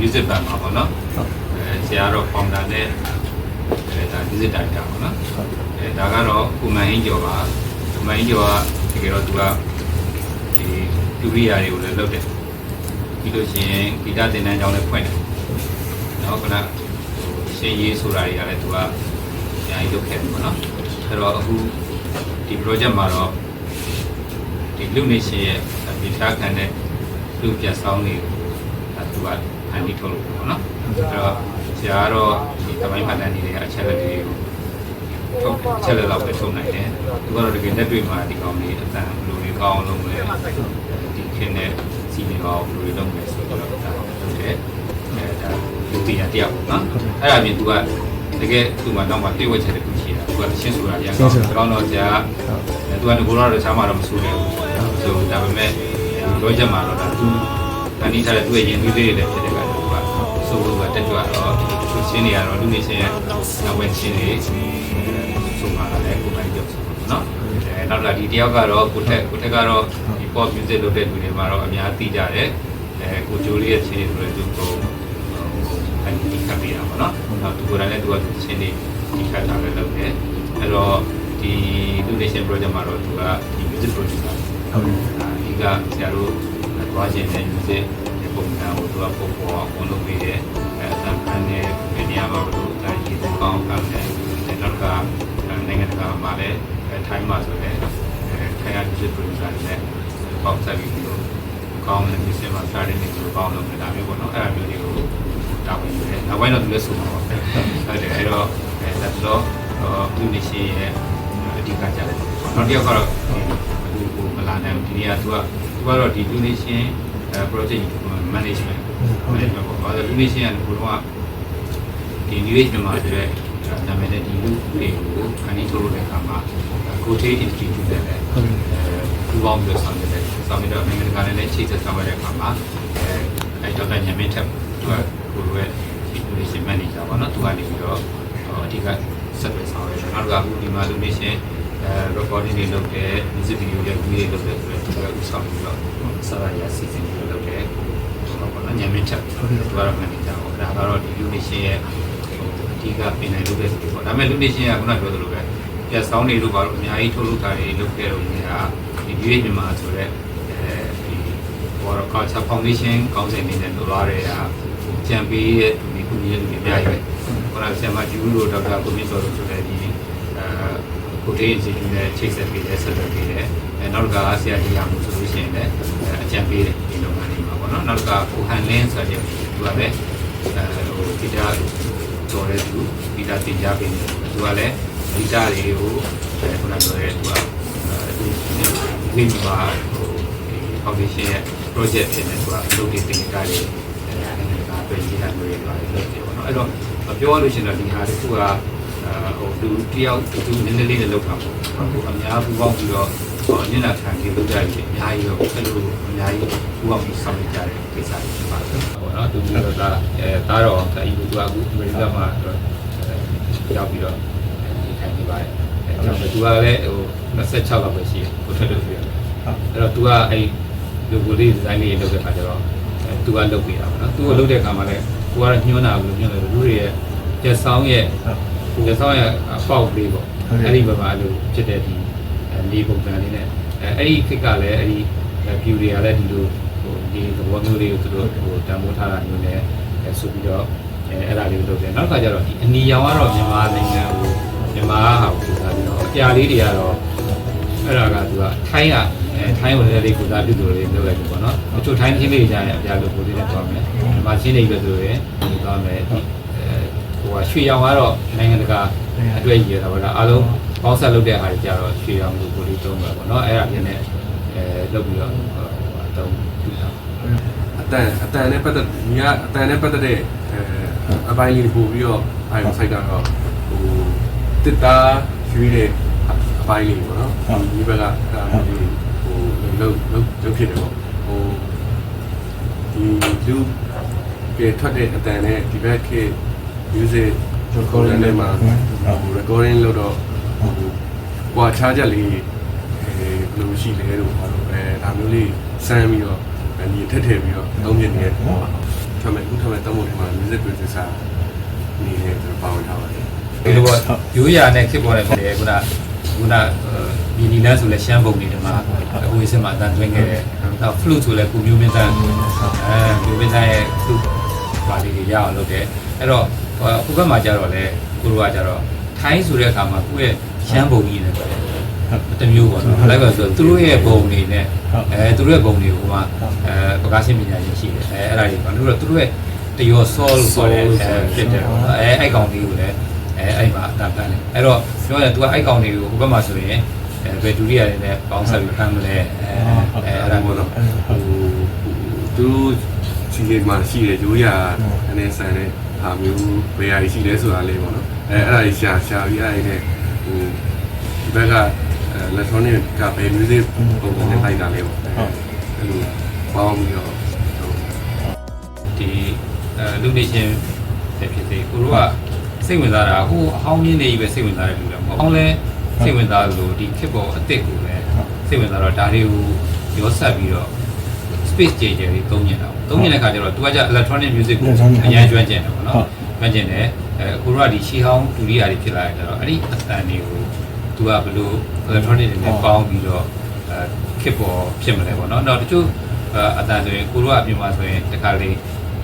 music band မှာပေါ့နော်အဲဆရာတော့ founder နဲ့အဲဒါ music director ပေါ့နော်အဲဒါကတော့ကိုမန်ဟင်းကျော်ပါကိုမန်ဟင်းကျော်ကတကယ်တော့သူကဒီဒုရိယာတွေကိုလည်းလုပ်တယ်ပြီးလို့ရှိရင်ဂီတသင်တန်းကျောင်းလည်းဖွင့်တယ်နော်ခုနဟိုရှင်းရေးဆိုတာတွေကလည်းသူကအများကြီးလုပ်ခဲ့တယ်ပေါ့နော်အဲ့တော့အခုဒီ project မှာတော့ဒီလူနေရှင်ရဲ့ဒီထားခံတဲ့လူပြတ်ဆောင်တွေကိုဒါသူကဖ န်တီးထုတ်လို့ပေါ့နော်အဲ့တော့ဆရာကတော့ဒီသမိုင်းမှတ်တမ်းတွေကအချက်လက်တွေကိုထုတ်အချက်လက်တော့ပဲထုတ်နိုင်တယ်သူကတော့တကယ်လက်တွေ့မှာဒီကောင်လေးအတန်လူတွေကောင်းအောင်လုပ်မယ်ဒီခင်းတဲ့စီနေကောင်းလူတွေလုပ်မယ်ဆိုတော့ဒါလုပ်တယ်အဲဒါလူတရားတယောက်ပေါ့နော်အဲ့ဒါပြင်သူကတကယ်သူ့မှာတော့မှတိဝက်ချက်တစ်ခုရှိတာသူကရှင်းဆိုတာရအောင်ကောင်းတော့ဆရာသူကငကိုတော့တခြားမှာတော့မဆိုးတယ်ဘူးဆိုဒါပေမဲ့လောချက်မှာတော့ဒါသူတန်တီးထားတဲ့သူ့ရဲ့ရင်သွေးလေးတွေလည်းဖြစ်တဲ့ကသူက ဆိုလို့ကတက်ကြွတော့သူရှင်းနေရတော့လူနေရှင်းရဲ့နောက်ဝင်ရှင်းနေဆိုမှလည်းကိုယ်ပိုင်ကြောက်ဆိုနော်အဲနောက်ကဒီတယောက်ကတော့ကိုထက်ကိုထက်ကတော့ဒီ pop music လုပ်တဲ့လူတွေမှာတော့အများသိကြတယ်အဲကိုဂျိုလေးရဲ့ရှင်းနေဆိုတဲ့သူကိုအန်တီခပ်ပြရပါတော့နောက်သူကလည်းသူကရှင်းနေဒီခတ်တာလည်းလုပ်တယ်အဲ့တော့ဒီ donation project မှာတော့သူကဒီ music producer ဟုတ်ကဲ့ဒီကဆရာတို့သွားခြင်းနဲ့ music ဒီပုံစံကိုသူကပုံပေါ်အောင်လုပ်ပေး လည်းထိုင်းမှာဆိုလည်းအဲထိုင်းရ music producer နဲ့ပေါင်းစပ်ပြီးတော့ကောင်းတဲ့ music မှာစားတဲ့နေကိုပေါင်းလုပ်နေတာမျိုးပေါ့နော်အဲ့ဒါမျိုးတွေကိုတာဝန်ယူတယ်နောက်ပိုင်းတော့သူလည်းဆိုမှာပါဟုတ်တယ်အဲ့တော့အဲဒါဆိုတော့သူနေရှိရဲ့အဓိကကြတယ်နောက်တစ်ယောက်ကတော့ဒီကိုမလာနိုင်ဘူးဒီနေရာသူကသူကတော့ဒီ donation project management management ပေါ့ဘာလို့ donation ကဘုရားဒီ new age မြန်မာဆိုတဲ့ နာမည်နဲ့ဒီလူတွေကိုခဏီထုတ်လို့တဲ့အခါမှာကိုထေး institute နဲ့လည်းဟုတ်ကဲ့ပူပေါင်းပြီးတော့ဆောင်ရွက်တယ်ဆောင်ရွက်တော့နိုင်ငံတကာနဲ့လည်းချိတ်ဆက်ဆောင်ရွက်တဲ့အခါမှာအဲအဲတော့ညမင်းထက်သူကကိုလိုရဲ့ဒီ donation manager ပေါ့နော်သူကနေပြီးတော့အဓိကဆက်သွယ်ဆောင်ရွက်တယ်နောက်တစ်ခါအခုဒီမှာ donation အဲ recording တွေလုပ်တယ် music video တွေ video တွေလုပ်တယ်ဆိုတော့သူကဥဆောင်ပြီးတော့စာရရစီစဉ်ပြီးတော့လုပ်တယ်ဟုတ်ပါတော့ညမင်းချက်သူကတော့ manager ပေါ့ဒါကတော့ဒီ donation ရဲ့ အဓိကပြင်နိုင်လုပ်တဲ့သူပေါ့ဒါပေမဲ့ donation ကခုနပြောသလိုပဲပြတ်ဆောင်နေလို့ပါတော့အများကြီးထုတ်လုပ်တာတွေလုပ်ခဲ့တော့နေတာဒီ view မြန်မာဆိုတော့အဲဒီဘောရ culture foundation ကောင်းစဉ်နေနဲ့လိုလာတဲ့ဟာချန်ပီရဲ့သူဒီခုကြီးရဲ့သူတွေအများကြီးပဲခုနဆရာမဂျူးတို့ဒေါက်တာကိုမြင့်စောတို့ဆိုတဲ့ဒီအဲကိုတေးအစီအစဉ်နဲ့ချိတ်ဆက်ပေးတယ်ဆက်သွယ်ပေးတယ်အဲနောက်တစ်ခါဆရာကြီးရမှုဆိုလို့ရှိရင်လည်းအကြံပေးတယ်ဒီလုပ်ငန်းတွေမှာပေါ့နော်နောက်တစ်ခါကိုဟန်လင်းဆိုတဲ့သူကလည်းအဲဟိုဒီတာ တော်တဲ့သူဒီတာတင်ကြပေးတယ်သူကလည်းဒီတာတွေကိုအဲခုနပြောတဲ့သူကအဲဒီဒီမှာဟိုဒီ foundation ရဲ့ project ဖြစ်နေသူကလုပ်တဲ့တင်ကြတွေအဲနိုင်ငံတကာပြည်ကြီးတာမျိုးတွေပါလုပ်တယ်ပေါ့နော်အဲ့တော့ပြောရလို့ရှိရင်တော့ဒီဟာတခုကဟိုလူတယောက်သူနည်းနည်းလေးနဲ့လောက်တာပေါ့ဟိုအများပူပေါင်းပြီးတော့ဟိုညနာခံပြီးလောက်ကြရင်အများကြီးတော့အဲ့လိုအများကြီးပူပေါင်းပြီးဆောင်ကြတဲ့ကိစ္စတွေဖြစ်ပါတယ်ပေါ့ နော်သူကတော့ဒါအဲဒါတော့အဲဒီလူကအခုအမေရိကန်မှာရောက်ပြီးတော့ဒီထိုင်နေပါတယ်အဲကြောင့်သူကလည်းဟို26လောက်ပဲရှိတယ်ဟိုထက်လို့ပြရတယ်အဲ့တော့သူကအဲ့လူကိုလေးဒီဇိုင်းလေးလုပ်တဲ့ခါကျတော့သူကလုပ်ပေးတာပေါ့နော်သူကလုပ်တဲ့ခါမှာလည်းကိုကတော့ညှိုးတာဘူးညှိုးတယ်လူတွေရဲ့ကျက်ဆောင်ရဲ့ဒီဆောင်ရအပေါက်လေးပေါ့အဲ့ဒီဘက်မှာအဲ့လိုဖြစ်တဲ့ဒီလေးပုံစံလေးနဲ့အဲအဲ့ဒီခစ်ကလည်းအဲ့ဒီ view တွေကလည်းဒီလို ဟိုဒီသဘောမျိုးလေးကိုသူတို့ဟိုတန်ဖိုးထားတာမျိုးနဲ့ဆိုပြီးတော့အဲအဲ့ဒါလေးကိုလုပ်တယ်နောက်တစ်ခါကျတော့ဒီအနီရောင်ကတော့မြန်မာနိုင်ငံကိုမြန်မာဟာကိုထားပြီးတော့အပြာလေးတွေကတော့အဲ့ဒါကသူကထိုင်းကအဲထိုင်းဝင်တဲ့လေးကိုသာပြုလို့လေးလုပ်လိုက်ပြီပေါ့နော်အချို့ထိုင်းချင်းလေးကြရင်အပြာလို့ကိုလေးနဲ့သွားမယ်မြန်မာချင်းတွေပဲဆိုရင်ဒီသွားမယ်အဲဟိုကရွှေရောင်ကတော့နိုင်ငံတကာအတွက်ရည်ရတာပေါ့လားအားလုံးပေါင်းဆက်လုပ်တဲ့အားတွေကြတော့ရွှေရောင်လို့ကိုလေးသုံးပါပေါ့နော်အဲ့ဒါပြင်းနဲ့အဲလုပ်ပြီးတော့ဟိုအတုံးပြ တာအတန်အတန်နဲ့ပတ်သက်ညီကအတန်နဲ့ပတ်သက်တဲ့အဲအပိုင်းလေးပို့ပြီးတော့အာရုံစိုက်တာတော့ဟိုတစ်သားရွေးတဲ့အပိုင်းလေးပေါ့နော်ဒီဘက်ကဒါမျိုးလေးဟိုလုံးလုံးလုံးဖြစ်တယ်ပေါ့ဟိုဒီလူကထွက်တဲ့အတန်နဲ့ဒီဘက်က music recording နဲ့မှာဟို recording လုပ်တော့ဟိုကွာခြားချက်လေးအဲဘယ်လိုရှိလဲလို့ဘာလို့အဲဒါမျိုးလေးစမ်းပြီးတော့ ဒီထက်ထည့်ပြီးတော့သုံးပြနေတဲ့ဟိုဒီထွက်မဲ့အခုထွက်မဲ့တောင်းဖို့ဒီမှာ music producer အနေနဲ့ကျွန်တော်ပါဝင်ထားပါတယ်ဒီလိုပေါ့ရိုးရာနဲ့ခစ်ပေါ်တဲ့ပုံတွေခုနခုနမီနီလန်းဆိုလဲရှမ်းပုံတွေဒီမှာအဝေးစင်မှာတန်သွင်းခဲ့တယ်နောက် flute ဆိုလဲကိုမျိုးမင်းတန်းအဲမျိုးမင်းတန်းရဲ့ flute ပါလေးတွေရအောင်လုပ်တယ်အဲ့တော့ဟိုဘက်မှာကျတော့လေကိုလိုကကျတော့ထိုင်းဆိုတဲ့အခါမှာကိုယ့်ရဲ့ရှမ်းပုံကြီးနဲ့ပေါ့ တမျိုးပေါ့နော်လိုက်ပါဆိုသူတို့ရဲ့ပုံတွေနဲ့အဲသူတို့ရဲ့ပုံတွေကိုကအဲပကားရှင်းပညာရှင်ရှိတယ်အဲအဲ့ဒါတွေပေါ့သူတို့သူတို့ရဲ့တရော soul ဆိုတဲ့အဲဖြစ်တယ်ပေါ့နော်အဲအဲ့ကောင်လေးကိုလည်းအဲအဲ့မှာအတာပန်းတယ်အဲ့တော့ပြောရင် तू ကအဲ့ကောင်လေးကိုဟိုဘက်မှာဆိုရင်အဲဘယ်ဒူရီယာတွေနဲ့ပေါင်းဆက်ပြီးဖမ်းမလဲအဲအဲအဲ့ဒါပေါ့နော်ဟိုသူတို့စီလေးမှာရှိတဲ့ရိုးရာအနေဆန်တဲ့ဟာမျိုးဘယ်ဟာရှိလဲဆိုတာလေးပေါ့နော်အဲအဲ့ဒါကြီးရှာရှာပြီးအဲ့ဒီနဲ့ဟိုဒီဘက်က electronic ကဘယ် music ပုံစံနဲ့လိုက်တာလေးပေါ့အဲ့လိုပေါင်းပြီးတော့ဒီအဲလူနေချင်းဖြစ်ဖြစ်စေကိုတို့ကစိတ်ဝင်စားတာဟိုအဟောင်းကြီးနေကြီးပဲစိတ်ဝင်စားတဲ့လူလည်းမဟုတ်အောင်လဲစိတ်ဝင်စားလို့ဒီခစ်ပေါ်အစ်စ်ကိုလည်းစိတ်ဝင်စားတော့ဒါတွေကိုရောဆက်ပြီးတော့ space changer တွေသုံးနေတာပေါ့သုံးနေတဲ့ခါကျတော့ तू ကကြ electronic music ကိုအရင်ကျွမ်းကျင်တယ်ပေါ့နော်ကျွမ်းကျင်တယ်အဲကိုတို့ကဒီရှီဟောင်းဒူရီယာတွေဖြစ်လာတယ်ကျတော့အဲ့ဒီအတန်တွေကို तू ကဘလို့ electronic တွေနဲ့ပေါင်းပြီးတော့အဲခစ်ပေါ်ဖြစ်မလဲပေါ့နော်တော့တချို့အတန်ဆိုရင်ကိုတို့ကအပြင်မှာဆိုရင်တခါလေး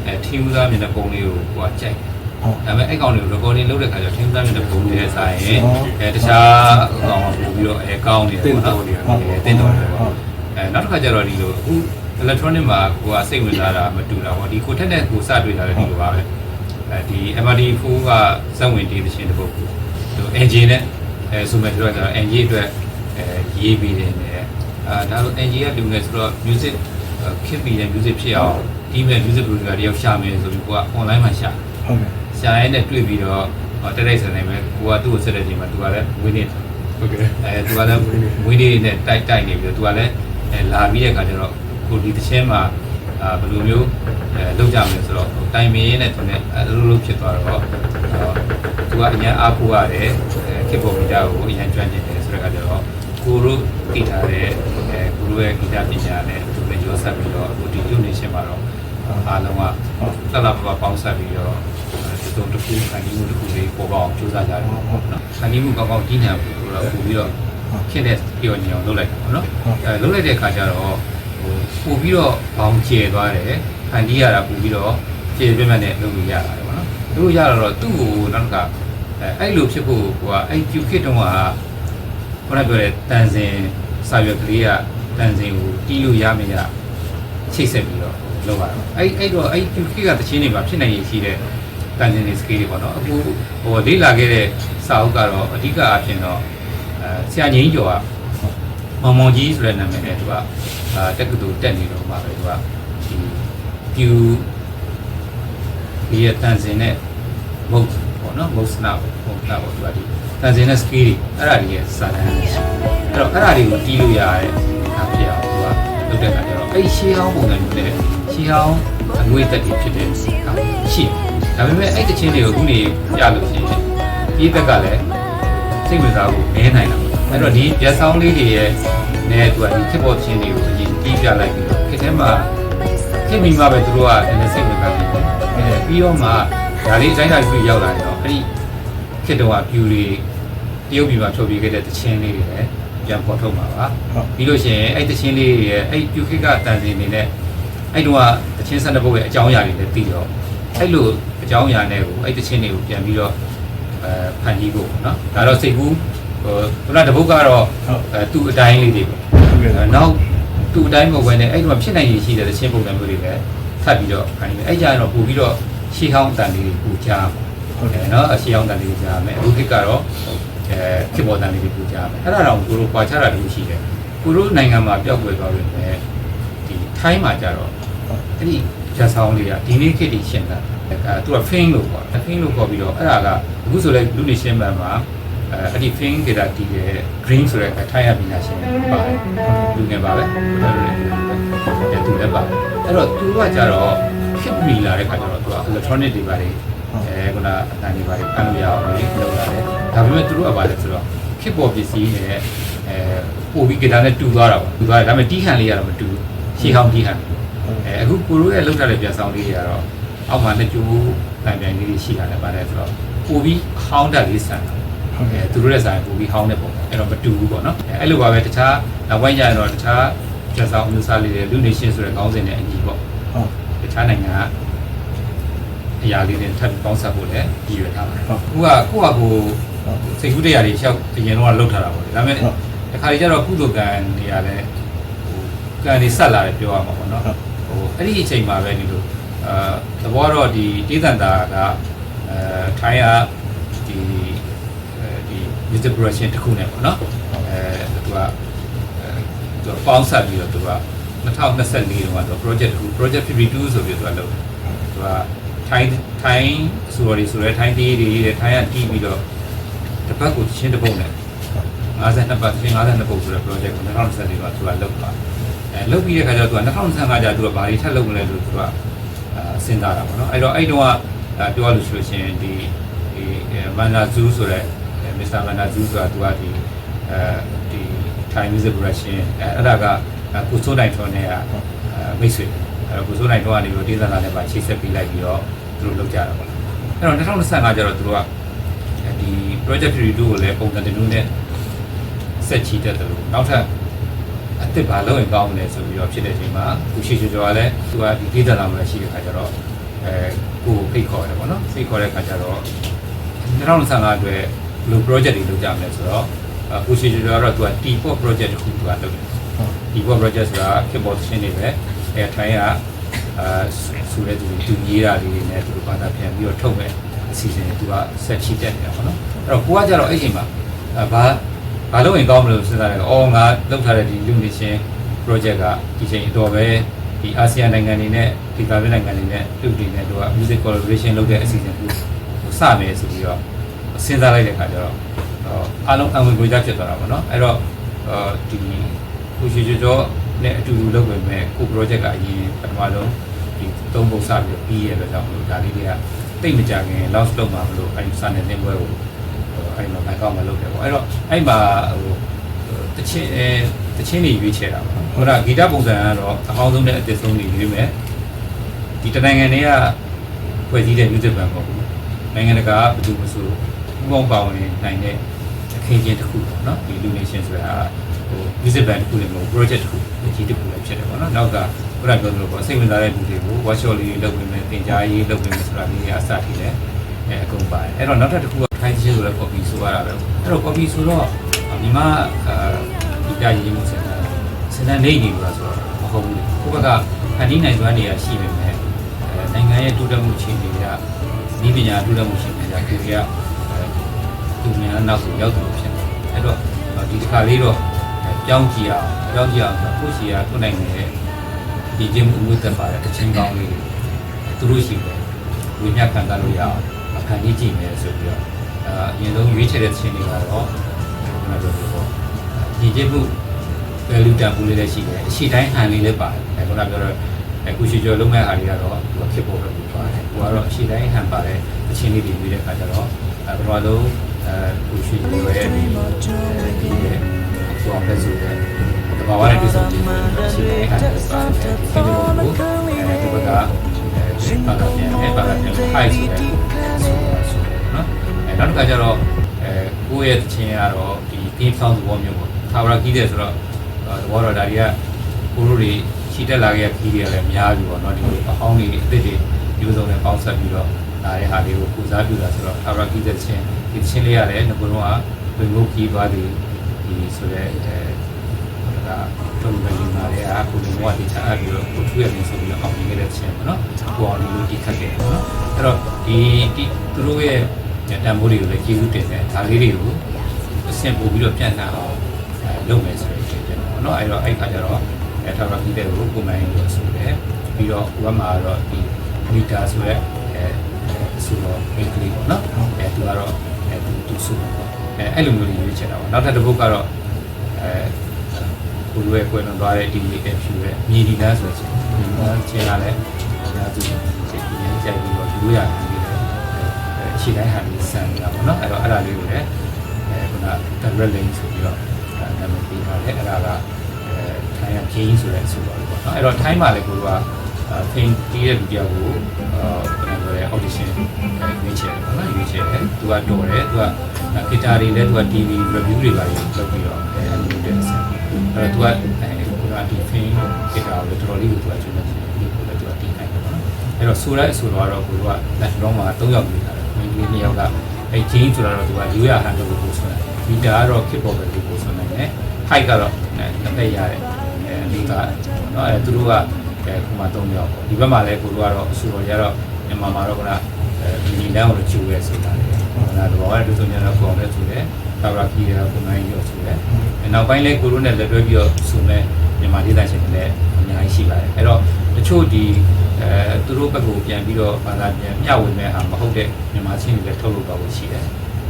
အဲထင်းဦးသားမြင်တဲ့ပုံလေးကိုကိုကကြိုက်တယ်ဒါပေမဲ့အဲ့ကောင်တွေကို recording လုပ်တဲ့ခါကျတော့ထင်းဦးသားမြင်တဲ့ပုံလေးနဲ့စာရင်အဲတခြားအကောင်ကပို့ပြီးတော့အဲကောင်းနေတယ်ပေါ့နော်အဲတင်းတော်တယ်ပေါ့အဲနောက်တစ်ခါကျတော့ဒီလိုအခု electronic မှာကိုကစိတ်ဝင်စားတာမတူတာပေါ့ဒီကိုထက်တဲ့ကိုစတွေ့တာလည်းဒီလိုပါပဲအဲဒီ MRD4 ကစက်ဝင်တေးသရှင်တစ်ပုဒ်ကိုသူ engine နဲ့ အဲဆိုမဲ့တော့ကျတော့ engine အတွက်အဲရေးပြီးတယ်နဲ့အာဒါတော့ engine ကလူနေဆိုတော့ music ခစ်ပြီးတဲ့ music ဖြစ်အောင်ဒီမဲ့ music producer တယောက်ရှာမယ်ဆိုပြီးကိုက online မှာရှာဟုတ်ကဲ့ရှာရဲနဲ့တွေ့ပြီးတော့တက်တိုက်ဆန်နေမယ်ကိုကသူ့ကိုဆက်တဲ့ချိန်မှာသူကလည်းဝင်းနေဟုတ်ကဲ့အဲသူကလည်းဝင်းနေနဲ့တိုက်တိုက်နေပြီးတော့သူကလည်းအဲလာပြီးတဲ့အခါကျတော့ကိုဒီတစ်ချင်းမှာအာဘယ်လိုမျိုးအဲလောက်ကြမလဲဆိုတော့တိုင်မင်းနဲ့သူနဲ့အလိုလိုဖြစ်သွားတော့သူကအញ្ញအားကိုရတယ်အဲ ခေပေါ်ဂီတာကိုအញ្ញကျွမ်းကျင်တယ်ဆိုတဲ့အခါကျတော့ကိုတို့ဂီတာတဲ့အဲကိုတို့ရဲ့ဂီတာပညာနဲ့သူလည်းရောဆက်ပြီးတော့အခုဒီ donation မှာတော့အားလုံးကတက်လာပါပေါင်းဆက်ပြီးတော့ဒီတော့တစ်ခုခံယူမှုတစ်ခုလေးပေါ်ပေါအောင်စူးစမ်းကြတယ်ပေါ့နော်ခံယူမှုကောင်းကောင်းကြီးညာပြီးတော့ပို့ပြီးတော့ဖြစ်တဲ့ပြောညင်အောင်လုပ်လိုက်တာပေါ့နော်အဲလုပ်လိုက်တဲ့အခါကျတော့ဟိုပို့ပြီးတော့ဘောင်ကျဲသွားတယ်ခံကြီးရတာပို့ပြီးတော့ကျေပြတ်မဲ့နဲ့လုပ်လို့ရတာပေါ့နော်လုပ်လို့ရတော့သူ့ကိုနောက်တစ်ခါ အဲအဲ့လိုဖြစ်ဖို့ဟိုကအဲ့ကျူခစ်တုံးကခုနပြောတဲ့တန်စင်စာရွက်ကလေးကတန်စင်ကိုတီးလို့ရမရချိတ်ဆက်ပြီးတော့လုပ်ရတော့အဲ့အဲ့တော့အဲ့ဒီခေတ်ကတချင်းတွေမှာဖြစ်နိုင်ရရှိတဲ့တန်စင်တွေစကေးတွေပေါ့နော်အခုဟိုလေ့လာခဲ့တဲ့စာအုပ်ကတော့အဓိကအဖြစ်တော့အဲဆရာငိမ့်ကျော်ကမောင်မောင်ကြီးဆိုတဲ့နာမည်နဲ့သူကအာတက္ကသိုလ်တက်နေတော့မှာပဲသူကဒီပြူဒီရတန်စင်နဲ့မုတ် ပေါ့နော်မုတ်စနာမုတ်နာပေါ့သူကဒီတန်စင်နဲ့စကေးတွေအဲ့ဒါတွေရဲ့စာတမ်းရှိအဲ့တော့အဲ့ဒါတွေကိုတီးလို့ရတဲ့အခါဖြစ်အောင်သူကလုပ်တဲ့အခါကျတော့အဲ့ရှေးဟောင်းပုံစံမျိုးနဲ့ရှေးဟောင်းအငွေတက်တွေဖြစ်တဲ့အခါရှိဒါပေမဲ့အဲ့တချင်းတွေကိုအခုနေပြလို့ရှိရင်ဒီဘက်ကလည်းစိတ်ဝင်စားဖို့မဲနိုင်တာပေါ့အဲ့တော့ဒီရက်ဆောင်လေးတွေရဲ့နဲ့သူကဒီခစ်ပေါ်ချင်းတွေကိုအရင်တီးပြလိုက်ပြီးတော့ခစ်ထဲမှာခင်မိမှပဲသူတို့ကလည်းစိတ်ဝင်စားပြီးအဲပြီးတော့မှ ဒါလေးအတိုင်းအတာတစ်ခုရောက်လာရင်တော့အဲ့ဒီခေတ္တဝပြူတွေတရုတ်ပြည်မှာဖြုတ်ပြခဲ့တဲ့တခြင်းလေးတွေလည်းပြန်ပေါ်ထုတ်မှာပါဟုတ်ပြီးလို့ရှိရင်အဲ့တခြင်းလေးတွေရဲ့အဲ့ပြူခေတ်ကတန်စင်နေနဲ့အဲ့တော့ကတခြင်းဆန္ဒဘုတ်ရဲ့အကြောင်းအရာတွေလည်းသိတော့အဲ့လိုအကြောင်းအရာတွေကိုအဲ့တခြင်းတွေကိုပြန်ပြီးတော့အဲဖန်တီးဖို့ပေါ့နော်ဒါတော့စိတ်ကူးဟိုခုနတပုတ်ကတော့ဟုတ်အဲသူ့အတိုင်းလေးတွေပေါ့ဟုတ်ကဲ့အဲနောက်သူ့အတိုင်းမဟုတ်ဘဲနဲ့အဲ့ဒီမှာဖြစ်နိုင်ရည်ရှိတဲ့တခြင်းပုံစံမျိုးတွေလည်းထပ်ပြီးတော့ဖန်တီးမယ်အဲ့ကြရင်တော့ပို့ပြီးတော့ ရှီဟောင်းတန်လေးကိုပူကြားဟုတ်တယ်နော်အရှီဟောင်းတန်လေးကိုကြားမယ်အခုခေတ်ကတော့အဲခေတ်ပေါ်တန်လေးကိုပူကြားမယ်အဲ့ဒါတော့ကိုတို့ပွာချတာမျိုးရှိတယ်ကိုတို့နိုင်ငံမှာပျောက်ွယ်သွားပြီလေဒီထိုင်းမှာကြတော့အဲ့ဒီရဆောင်လေးကဒီနေ့ခေတ်ကြီးရှင်းတာအဲသူက fin လို့ခေါ်တယ် fin လို့ခေါ်ပြီးတော့အဲ့ဒါကအခုဆိုလဲလူနေရှင်းပန်မှာအဲအဲ့ဒီ fin ဒေတာတီးတဲ့ green ဆိုတဲ့အထိုင်ရပညာရှင်ပါတယ်လူငယ်ပါပဲဘယ်လိုလဲတူလည်းပါအဲ့တော့သူကကြတော့ ဖြစ်မိလာတဲ့ခါကျတော့သူက electronic တွေပါတယ်အဲခုနအတန်တွေပါလေဖမ်းလို့ရအောင်လေလုပ်လာတယ်ဒါပေမဲ့သူတို့ကပါလေဆိုတော့ခစ်ပေါ်ပစ္စည်းနဲ့အဲပို့ပြီးဂီတာနဲ့တူသွားတာပေါ့တူသွားတယ်ဒါပေမဲ့တီးဟန်လေးကတော့မတူဘူးရှေးဟောင်းတီးဟန်အဲအခုကိုရိုးရဲ့လောက်ထားတဲ့ပြန်ဆောင်လေးတွေကတော့အောက်မှာနှစ်ကျိုးတန်ပြန်လေးတွေရှိတာလည်းပါတယ်ဆိုတော့ပိုပြီးဟောင်းတက်လေးဆန်တာဟုတ်ကဲ့အဲသူတို့ရဲ့ဆိုင်ပိုပြီးဟောင်းတဲ့ပုံစံအဲ့တော့မတူဘူးပေါ့နော်အဲအဲ့လိုပါပဲတခြားနောက်ပိုင်းကျရင်တော့တခြားကျက်ဆောင်အမျိုးအစားလေးတွေလူနေရှင်းဆိုတဲ့ခေါင်းစဉ်နဲ့အညီပေါ့ဟုတ်တ ခြားနိုင်ငံကအရာလေးတွေထပ်ပြီးပေါင်းစပ်ဖို့လည်းရည်ရွယ်ထားပါတယ်ဟုတ်ခုကကိုယ့်ဟာကိုယ်စိတ်ကူးတရားတွေရှောက်အရင်တော့လှုပ်ထားတာပေါ့လေဒါပေမဲ့ဟုတ်တခါလေကျတော့ကုသိုလ်ကံတွေရလဲဟိုကံတွေဆက်လာတယ်ပြောရမှာပေါ့နော်ဟုတ်ဟိုအဲ့ဒီအချိန်မှာပဲဒီလိုအာသဘောတော့ဒီတေးသန္တာကအဲထိုင်းကဒီအဲဒီ music production တစ်ခုနဲ့ပေါ့နော်အဲသူကအဲသူကပေါင်းစပ်ပြီးတော့သူက 2024တုန်းကသူ project တစ်ခု project 52ဆိုပြီးသူကလုပ်တယ်သူကထိုင်းထိုင်းဆိုရယ်ဆိုရယ်ထိုင်းတေးတွေတဲ့ထိုင်းကတီးပြီးတော့တစ်ပတ်ကိုချင်းတစ်ပုတ်နဲ့52ပတ်ချင်း52ပုတ်ဆိုတဲ့ project ကို2024ကသူကလုပ်သွားအဲလုပ်ပြီးတဲ့ခါကျတော့သူက2025ကျသူကဘာတွေထပ်လုပ်မလဲလို့သူကအာစဉ်းစားတာပေါ့နော်အဲ့တော့အဲ့တုန်းကအာပြောရလို့ဆိုလို့ရှိရင်ဒီဒီမန်နာဇူးဆိုတဲ့မစ္စတာမန်နာဇူးဆိုတာသူကဒီအဲဒီ Thai music production အဲအဲ့ဒါက ကိုစိုးနိုင်ထွန်းနဲ့ကအဲမိတ်ဆွေအဲ့တော့ကိုစိုးနိုင်ထွန်းကနေပြီးဒေသနာနဲ့ပါချိတ်ဆက်ပြီးလိုက်ပြီးတော့သူတို့လုပ်ကြတာပေါ့အဲ့တော့2025ကျတော့သူတို့ကဒီ project 32ကိုလည်းပုံစံတစ်မျိုးနဲ့ဆက်ချီတက်တယ်လို့နောက်ထပ်အစ်စ်ဘာလုပ်ရင်ကောင်းမလဲဆိုပြီးတော့ဖြစ်တဲ့အချိန်မှာသူရှိရှိကျော်ကလည်းသူကဒီဒေသနာမှာရှိတဲ့ခါကျတော့အဲကိုယ်ဖိတ်ခေါ်တယ်ပေါ့နော်ဖိတ်ခေါ်တဲ့ခါကျတော့2025အတွက်ဘယ်လို project တွေလုပ်ကြမလဲဆိုတော့အခုရှိရှိကျော်ကတော့သူက T-pop project တစ်ခုသူကလုပ်တယ် T-pop project ဆိုတာ keyboard ရှင်းနေပဲအဲထိုင်းကအာဆိုတဲ့သူသူရေးတာလေးတွေနဲ့သူတို့ဘာသာပြန်ပြီးတော့ထုတ်မယ်အစီအစဉ်တွေသူကဆက်ချီတက်နေတာပေါ့နော်အဲ့တော့ကိုကကြတော့အဲ့ချိန်မှာအာဘာဘာလို့ရင်ကောင်းမလို့စဉ်းစားတယ်။အော်ငါလောက်ထားတဲ့ဒီလူနေချင်း project ကဒီချိန်အတော်ပဲဒီအာဆီယံနိုင်ငံတွေနဲ့ဒီကာဗစ်နိုင်ငံတွေနဲ့ပြုတ်တည်နေတော့ music collaboration လုပ်တဲ့အစီအစဉ်ကိုစမယ်ဆိုပြီးတော့စဉ်းစားလိုက်တဲ့ခါကျတော့အားလုံးအဝင်ကိုကြဖြစ်သွားတာပေါ့နော်။အဲ့တော့ဒီ ကိုရှိချောနဲ့အတူတူလုပ်ပေမဲ့ကို project ကအရင်ပထမဆုံးဒီသုံးပုံစပြီးပြီးရတဲ့ကြောင့်လို့ဒါလေးတွေကတိတ်မကြခင် launch လုပ်မှာမလို့အဲဒီစာနယ်သင်ပွဲကိုအဲ့မှာဘန်ကောက်မှာလုပ်တယ်ပေါ့အဲ့တော့အဲ့မှာဟိုတချင်းအဲတချင်းတွေရွေးချယ်တာပေါ့ဟိုဒါဂီတပုံစံကတော့အကောင်းဆုံးနဲ့အသစ်ဆုံးတွေရွေးမယ်ဒီတနိုင်ငံတွေကဖွဲ့စည်းတဲ့ music band ပေါ့ဘူးနိုင်ငံတကာကဘယ်သူမှဆိုဥပမာပါဝင်နိုင်တဲ့အခင်းချင်းတစ်ခုပေါ့နော်ဒီ Lunation ဆိုတာ ဟို music band တစ်ခုလည်းမဟုတ် project တစ်ခုအကြီးတစ်ခုလည်းဖြစ်တယ်ပေါ့နော်နောက်ကခုနပြောသလိုပေါ့စိတ်ဝင်စားတဲ့လူတွေကို workshop လေးလုပ်ပေးမယ်သင်ကြားရေးလုပ်ပေးမယ်ဆိုတာလေးတွေအစထိလည်းအဲအကုန်ပါတယ်အဲ့တော့နောက်ထပ်တစ်ခုကထိုင်းချင်းဆိုတော့ copy ဆိုရတာပဲအဲ့တော့ copy ဆိုတော့မြန်မာအာဒီတာရေးမှုစင်တာစင်တာနေနေလို့ဆိုတော့မဟုတ်ဘူးကိုယ့်ဘက်ကဖန်တီးနိုင်စွမ်းနေရရှိပေမဲ့အဲနိုင်ငံရဲ့တိုးတက်မှုချင်းတွေကဒီပညာတိုးတက်မှုချင်းတွေကကိုရီးယားသူများနောက်ကိုရောက်တယ်ဖြစ်တယ်အဲ့တော့ဒီတစ်ခါလေးတော့ ကြောင်းကြည့်အောင်ကြောင်းကြည့်အောင်ဆိုကိုရှိရာတွနိုင်နေတဲ့ဒီချင်းမှုမျိုးသက်ပါတဲ့တချင်းကောင်းလေးသူတို့ရှိတယ်ဝိညာဉ်ခံစားလို့ရအောင်အခန်းကြီးကြည့်မယ်ဆိုပြီးတော့အာအရင်ဆုံးရွေးချယ်တဲ့ချင်းတွေကတော့ဘယ်လိုပြောလို့ဒီကျမှု value တန်ဖိုးလေးလည်းရှိတယ်အရှိတိုင်းဟန်လေးလည်းပါတယ်အဲခုနပြောတော့အခုရှိကျော်လုံးမဲ့ဟာတွေကတော့သူကဖြစ်ပေါ်ပဲပြီးပါတယ်ဟိုကတော့အရှိတိုင်းဟန်ပါတဲ့အချင်းလေးတွေရွေးတဲ့အခါကျတော့အဲပထမဆုံးအဲခုရှိကျော်ရဲ့ဒီ ဒီဆောင်းတဲ့ဆိုတဲ့တဘာဝနဲ့တွေ့ဆုံကြည့်အရှိတိုင်းဟန်လေးပါတယ်ဒီလိုကိုအဲဒီဘက်ကအဲပါလာပြန်တယ်ပါလာပြန် high ဆိုတဲ့ဆိုတာဆိုနော်အဲနောက်တစ်ခါကျတော့အဲကိုယ့်ရဲ့တခြင်းကတော့ဒီ theme song သဘောမျိုးပေါ့သာဝရကြီးတယ်ဆိုတော့သဘောတော့ဒါတွေကကိုတို့တွေချီတက်လာခဲ့တဲ့ကြီးတွေကလည်းများပြီပေါ့နော်ဒီအဟောင်းတွေအစ်စ်တွေမျိုးစုံနဲ့ပေါင်းဆက်ပြီးတော့လာတဲ့ဟာလေးကိုပူစားပြတာဆိုတော့သာဝရကြီးတဲ့ခြင်းဒီခြင်းလေးရတယ်ငါကတော့ဝင်လို့ကြီးသွားသည် ဒီဆိုတဲ့အဲဒါကတော့ဘယ်လိုလဲအားကိုလည်းဝတ်တချအားပြီးတော့ကိုထွေးရနေဆိုပြီးတော့အောင်မြင်ခဲ့တဲ့ခြင်းပေါ့နော်ကိုအောင်လို့ဒီခတ်ခဲ့တယ်ပေါ့နော်အဲ့တော့ဒီဒီသူတို့ရဲ့တန်ဖိုးတွေကိုလည်းကျေးဇူးတင်တယ်ဒါလေးတွေကိုအဆင်ပို့ပြီးတော့ပြန်လာအောင်အဲလုပ်မယ်ဆိုတဲ့အခြေအနေပေါ့နော်အဲ့တော့အဲ့ခါကျတော့အဲထောက်ရပြီးတဲ့ကိုကိုမိုင်းလို့ဆိုတယ်ပြီးတော့ဟိုဘက်မှာတော့ဒီမီတာဆိုရဲအဲဆိုတော့မိတ်ကလေးပေါ့နော်အဲသူကတော့အဲသူသူဆိုပေါ့ အဲအဲ့လိုမျိုးလေးရွေးချယ်တာပေါ့နောက်ထပ်တစ်ပုဒ်ကတော့အဲကိုလိုရဲ့ကွယ်လွန်သွားတဲ့ဒီ FU ရဲ့မြေဒီနာဆိုတဲ့ချင်းချင်းလာလဲအများစုစိတ်ကြီးကြိုက်ပြီးတော့လူရတယ်ခြေတိုင်းဟာလေးဆန်နေတာပေါ့နော်အဲ့တော့အဲ့ဒါလေးကိုလည်းအဲခုန direct link ဆိုပြီးတော့ဒါနာမည်ပေးထားတယ်အဲ့ဒါကအဲထိုင်းရခင်းဆိုတဲ့အဆိုပါပေါ့နော်အဲ့တော့ထိုင်းမှာလည်းကိုကအာဖင်တီးတဲ့လူတယောက်ကိုအာ အော်ဒီရှင်ရွေးချယ်တယ်ပေါ့နော်ရွေးချယ်တယ်သူကတော်တယ်သူကဂီတာတွေလည်းသူက TV review တွေပါလုပ်ပြီးတော့အဲအဲ့လိုတက်ဆက်အဲ့တော့သူကအဲခုနကဒီ film ဂီတာကိုတော်တော်လေးကိုသူကကျွမ်းတယ်ဒီကိုလည်းသူကတီးနိုင်တယ်ပေါ့နော်အဲ့တော့ဆိုလိုက်ဆိုတော့ကိုကလက်ရောမှာ၃ယောက်ပြီးတာတယ်မိန်းကလေး၂ယောက်ကအဲ့ဂျင်းဆိုတာတော့သူကရိုးရဟန်လို့ကိုဆိုတာဂီတာကတော့ keyboard ပဲလို့ကိုဆိုနိုင်တယ် height ကတော့နှစ်ဖက်ရတဲ့အဲအလေးကပေါ့နော်အဲသူတို့ကအဲခုမှ၃ယောက်ပေါ့ဒီဘက်မှာလည်းကိုတို့ကတော့အဆူတော်ရတော့ မြန်မာမှာတော့ကအဲဒီနီလန်းကိုကျူရဲဆိုတာလေဟိုလားတော့ဘာလို့ဆိုညတော့ကောင်းလဲဆိုတယ်သာဝရကြီးရကိုနိုင်ရောဆိုတယ်အဲနောက်ပိုင်းလည်းကိုတို့နဲ့လက်တွဲပြီးတော့ဆိုမဲ့မြန်မာဒေသရှင်တွေလည်းအများကြီးရှိပါတယ်အဲ့တော့တချို့ဒီအဲသူတို့ဘက်ကိုပြန်ပြီးတော့ဘာသာပြန်မျှဝေမဲ့ဟာမဟုတ်တဲ့မြန်မာချင်းတွေလည်းထုတ်လုပ်တော့ဖို့ရှိတယ်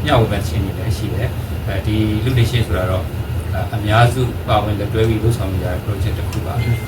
မျှဝေမဲ့ချင်းတွေလည်းရှိတယ်အဲဒီလူတွေရှင်းဆိုတာတော့အများစုပါဝင်လက်တွဲပြီးလုပ်ဆောင်နေကြတဲ့ project တစ်ခုပါ